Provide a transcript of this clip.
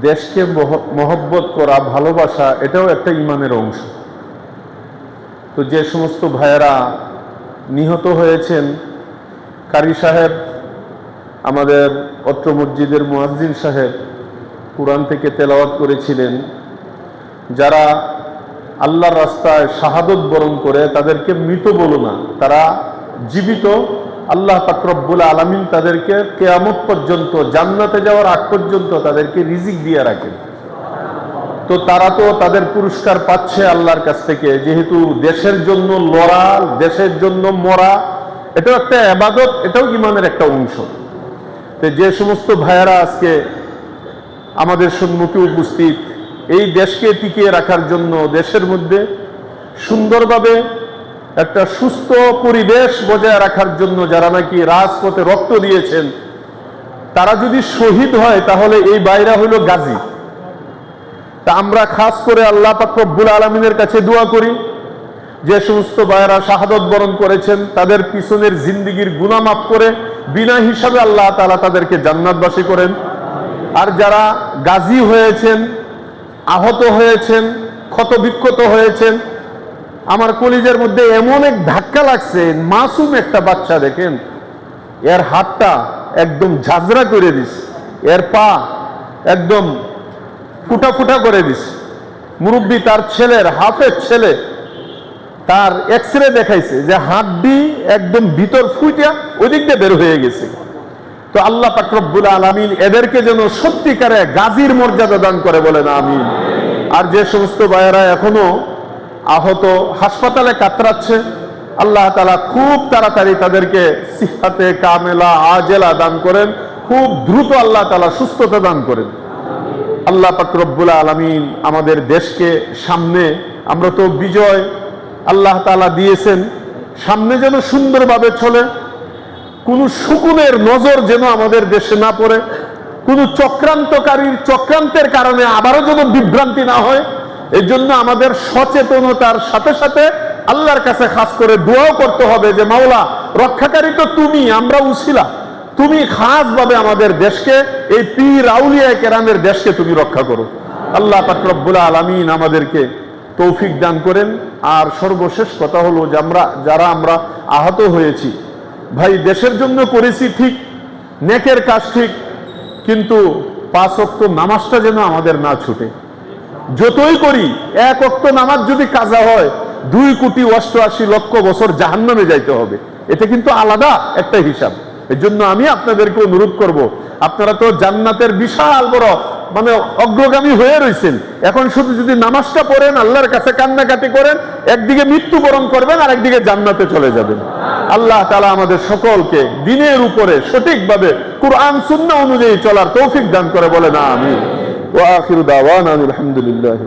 দেশকে মহ- মহব্বত করা, ভালোবাসা, এটাও একটা ইমানের অংশ। তো যে সমস্ত ভাইয়েরা নিহত হয়েছেন, কারি সাহেব, আমাদের অত্র মসজিদের মুয়াজ্জিন সাহেব, কোরআন থেকে তেলাওয়াত করেছিলেন। যারা আল্লাহর রাস্তায় শাহাদত বরণ করে, তাদেরকে মৃত বলো না, তারা জীবিত আল্লাহ পাকরব্বুল আলমিন তাদেরকে কেয়ামত পর্যন্ত, জান্নাতে যাওয়ার আগ পর্যন্ত তাদেরকে রিজিক দিয়ে রাখেন। তো তারা তো তাদের পুরস্কার পাচ্ছে আল্লাহর কাছ থেকে, যেহেতু দেশের জন্য লড়া দেশের জন্য মরা, এটাও একটা আবাদত, এটাও ইমানের একটা অংশ। তো যে সমস্ত ভাইয়ারা আজকে আমাদের সম্মুখে উপস্থিত, এই দেশকে টিকিয়ে রাখার জন্য, দেশের মধ্যে সুন্দরভাবে একটা সুস্থ পরিবেশ বজায় রাখার জন্য যারা নাকি রাজপথে রক্ত দিয়েছেন, তারা যদি শহীদ হয়, তাহলে এই বাইরা হলো গাজী। তা আমরা খাস করে আল্লাহ পাক রব্বুল আলমিনের কাছে দোয়া করি, যে সমস্ত বায়রা শাহাদত বরণ করেছেন, তাদের পিছনের জিন্দিগির গুণা মাফ করে বিনা হিসাবে আল্লাহ তালা তাদেরকে জান্নাতবাসী করেন। আর যারা গাজী হয়েছেন, আহত হয়েছেন, ক্ষতবিক্ষত হয়েছেন আমার কলিজের মধ্যে এমন এক ধাক্কা লাগছে, মাসুম একটা বাচ্চা দেখেন, এর হাতটা একদম ঝাঁঝরা করে দিস, এর পা একদম ফুটা ফুটা করে দিস। মুরব্বী তার ছেলের, হাফের ছেলে, তার এক্স রে দেখাইছে যে হাড্ডি একদম ভিতর ফুইটা ওই দিক দিয়ে বের হয়ে গেছে। তো আল্লাহ পাকরব্বুল আলমিন এদেরকে যেন সত্যিকারে গাজীর মর্যাদা দান করে বলেন, আমিন। আর যে সমস্ত ভাইয়েরা এখনও আহত হাসপাতালে কাতরাচ্ছে। আল্লাহ তালা খুব তাড়াতাড়ি তাদেরকে সিহাতে কামেলা, আজেলা দান করেন। খুব দ্রুত আল্লাহ তালা সুস্থতা দান করেন। আল্লাহ পাকরব্বুল আলমিন আমাদের দেশকে সামনে, আমরা তো বিজয় আল্লাহ তালা দিয়েছেন, সামনে যেন সুন্দরভাবে চলে। কোন শুকুনের নজর যেন আমাদের দেশে না পড়ে। কোন চক্রান্তকারীর চক্রান্তের কারণে আবারও যেন বিভ্রান্তি না হয়। এই জন্য আমাদের সচেতনতার সাথে সাথে আল্লাহর কাছে খাস করে দোয়াও করতে হবে যে, মাওলা, রক্ষাকারী তো তুমি, আমরা উছিলা তুমি খাস ভাবে আমাদের দেশকে, এই পীর আউলিয়া কেরামের দেশকে তুমি রক্ষা করো। আল্লাহ পাকরব্বুল আলমিন আমাদেরকে তৌফিক দান করেন। আর সর্বশেষ কথা হলো যে, আমরা, যারা আমরা আহত হয়েছি, ভাই, দেশের জন্য করেছি ঠিক, নেকের কাজ ঠিক, কিন্তু পাঁচ অক্ত নামাজটা যেন আমাদের না ছুটে। যতই করি, এক অক্ত নামাজ যদি কাজা হয়, দুই কোটি অষ্টআশি লক্ষ বছর জাহান্নামে যাইতে হবে। এটা কিন্তু আলাদা একটা হিসাব। এর জন্য আমি আপনাদেরকে অনুরোধ করব, আপনারা তো জান্নাতের বিশাল বড় মানে অগ্রগামী হয়ে রয়েছেন এখন শুধু যদি নামাজটা পড়েন, আল্লাহর কাছে কান্নাকাটি করেন, একদিকে মৃত্যুবরণ করবেন আর একদিকে জান্নাতে চলে যাবেন। আল্লাহ তালা আমাদের সকলকে দিনের উপরে সঠিকভাবে কোরআন সুন্না অনুযায়ী চলার তৌফিক দান করে বলে না আমি وآخر دعوانا الحمد لله